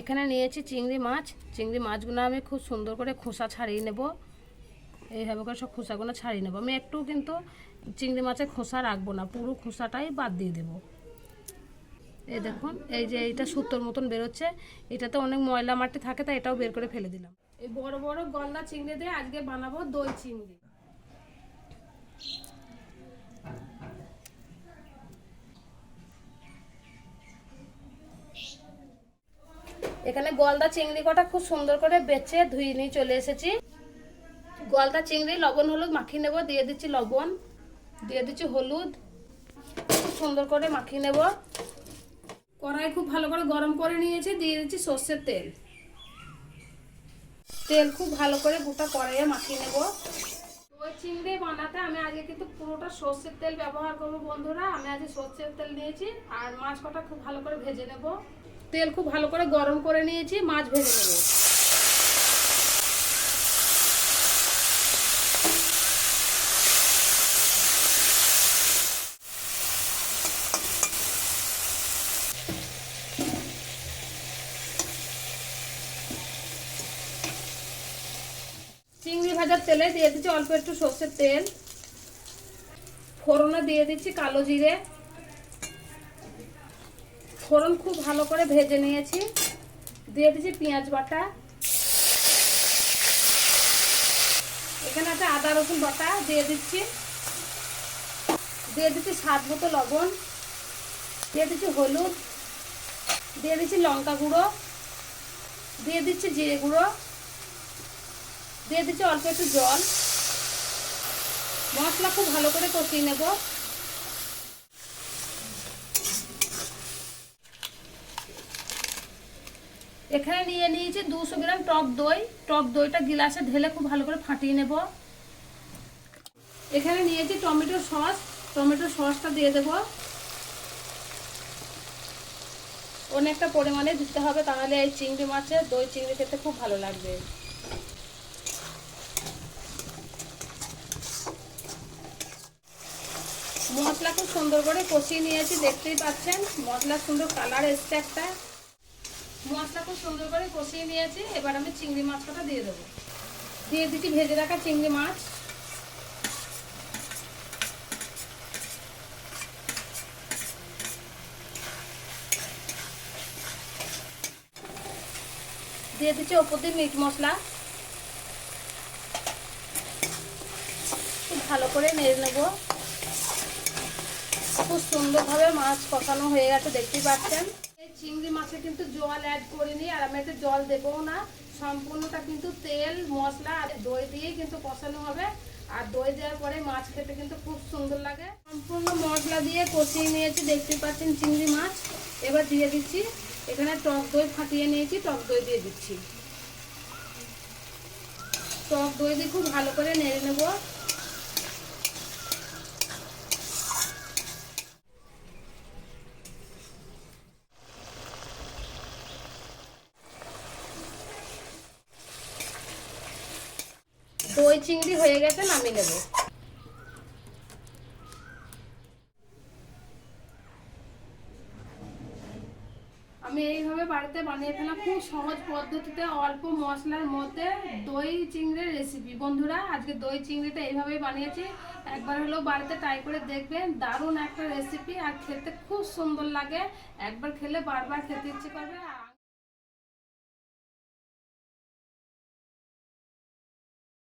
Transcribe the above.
এখানে নিয়েছি চিংড়ি মাছ। চিংড়ি মাছগুলো আমি খুব সুন্দর করে খোসা ছাড়িয়ে নেব। এইভাবে করে সব খোসাগুলো ছাড়িয়ে নেব। আমি একটু কিন্তু চিংড়ি মাছের খোসা রাখব না, পুরো খোসাটাই বাদ দিয়ে দেবো। এই দেখুন, এই যে এইটা সুতোর মতন বেরোচ্ছে। এটাতে অনেক ময়লা মাটি থাকে, তাই এটাও বের করে ফেলে দিলাম। এই বড় বড় গলদা চিংড়ি দিয়ে আজকে বানাবো দই চিংড়ি। এখানে গলদা চিংড়ি কটা খুব সুন্দর করে বেছে ধুয়ে নিয়ে চলে এসেছি। গলদা চিংড়ি, লবণ, হলুদ মাখিয়ে নেব, দিয়ে দিচ্ছি লবণ, দিয়ে দিচ্ছি হলুদ, খুব সুন্দর করে মাখিয়ে নেব। কড়াই খুব ভালো করে গরম করে নিয়েছি, দিয়ে দিচ্ছি সর্ষের তেল। তেল খুব ভালো করে গোটা কড়াইয়ে মাখিয়ে নেব। ওই চিংড়ি বানাতে আমি আজকে কিন্তু পুরোটা সর্ষের তেল ব্যবহার করব বন্ধুরা। আমি আজকে সর্ষের তেল নিয়েছি, আর মাছ কটা খুব ভালো করে ভেজে নেব। তেল খুব ভালো করে গরম করে নিয়েছি, মাছ ভেজে নেব। চিংড়ি ভাজার তেলে দিয়ে দিচ্ছি অল্প একটু সর্ষের তেল। ফোড়নে দিয়ে দিচ্ছি কালো জিরে। ফোড়ন খুব ভালো করে ভেজে নিয়েছি। দিয়ে দিচ্ছি পেঁয়াজ বাটা। এখানে আছে আদা, রসুন বাটা, দিয়ে দিচ্ছি। দিয়ে দিচ্ছি স্বাদ মতো লবণ। দিয়ে দিচ্ছি হলুদ। দিয়ে দিচ্ছি লঙ্কা গুঁড়ো। দিয়ে দিচ্ছি জিরে গুঁড়ো। দিয়ে দিচ্ছি অল্প একটু জল। মশলা খুব ভালো করে কষিয়ে নেব। এখানে নিয়ে নিয়েছি দুশো গ্রাম টক দই। টক দইটা গিলাসে ঢেলে খুব ভালো করে ফাটিয়ে নেব। এখানে নিয়েছি টমেটো সস। টমেটো সসটা দিয়ে দেব। অনেকটা পরিমাণে দিতে হবে, তাহলে এই চিংড়ি মাছের দই চিংড়ি খেতে খুব ভালো লাগবে। মশলা খুব সুন্দর করে কষিয়ে নিয়েছি, দেখতেই পাচ্ছেন। মশলা সুন্দর কালার এসছে একটা। মশলা খুব সুন্দর করে কষিয়ে নিয়েছি। এবার আমি চিংড়ি মাছ মাছটা দিয়ে দেবো। দিয়ে দিচ্ছি ভেজে রাখা চিংড়ি মাছ। দিয়ে দিচ্ছি ওপর দিয়ে মিট মশলা। খুব ভালো করে নেড়ে নেব। খুব সুন্দরভাবে মাছ কষানো হয়ে গেছে, দেখতেই পাচ্ছেন। চিংড়ি মাছে কিন্তু জল অ্যাড করিনি আর আমি এতে জল দেবও না। সম্পূর্ণটা কিন্তু তেল, মশলা আর দই দিয়েই কিন্তু কষানো হবে। আর দই দেওয়ার পরে মাছ খেতে কিন্তু খুব সুন্দর লাগে। সম্পূর্ণ মশলা দিয়ে কষিয়ে নিয়েছি, দেখতেই পাচ্ছেন চিংড়ি মাছ। এবার দিয়ে দিচ্ছি, এখানে টক দই ফাটিয়ে নিয়েছি, টক দই দিয়ে দিচ্ছি। টক দই দিয়ে খুব ভালো করে নেড়ে নেব। দই চিংড়ি হয়ে গেছে, নামিয়ে নেব। আমি এইভাবে বাড়িতে বানিয়ে ফেলাম, খুব সহজ পদ্ধতিতে অল্প মশলার মধ্যে দই চিংড়ির রেসিপি বন্ধুরা, আজকে দই চিংড়িটা এইভাবেই বানিয়েছি। একবার হলেও বাড়িতে ট্রাই করে দেখবেন, দারুণ একটা রেসিপি আর খেতে খুব সুন্দর লাগে। একবার খেলে বারবার খেতে ইচ্ছে করবে।